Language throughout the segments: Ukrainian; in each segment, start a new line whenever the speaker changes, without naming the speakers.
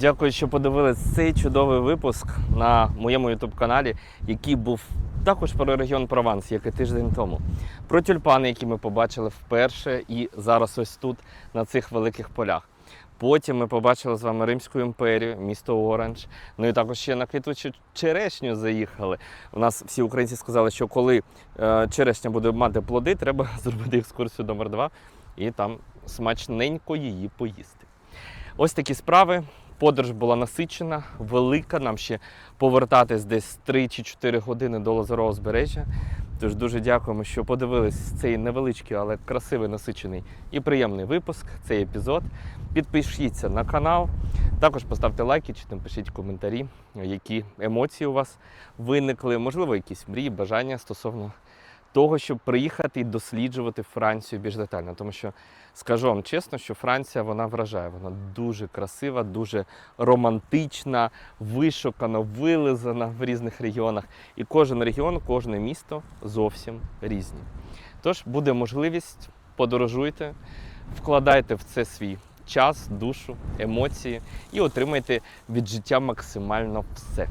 Дякую, що подивились цей чудовий випуск на моєму youtube каналі, який був також про регіон Прованс, як і тиждень тому. Про тюльпани, які ми побачили вперше і зараз ось тут, на цих великих полях. Потім ми побачили з вами Римську імперію, місто Оранж. Ну і також ще на квітучу черешню заїхали. У нас всі українці сказали, що коли е, черешня буде мати плоди, треба зробити екскурсію номер 2 і там смачненько її поїсти. Ось такі справи. Подорож була насичена, велика. Нам ще повертатись десь 3 чи 4 години до Лазарового збережжя. Тож дуже дякуємо, що подивились цей невеличкий, але красивий, насичений і приємний випуск, цей епізод. Підпишіться на канал, також поставте лайки чи напишіть коментарі, які емоції у вас виникли, можливо, якісь мрії, бажання стосовно того, щоб приїхати і досліджувати Францію більш детально. Тому що скажу вам чесно, що Франція вона вражає, вона дуже красива, дуже романтична, вишукана, вилизана в різних регіонах. І кожен регіон, кожне місто зовсім різні. Тож буде можливість, подорожуйте, вкладайте в це свій час, душу, емоції і отримайте від життя максимально все.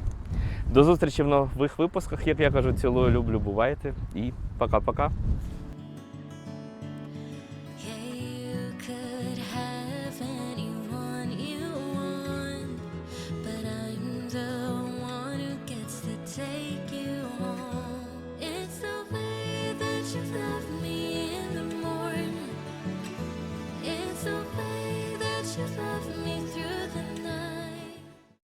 До зустрічі в нових випусках. Як я кажу, цілую, люблю, бувайте і пока-пока.
love me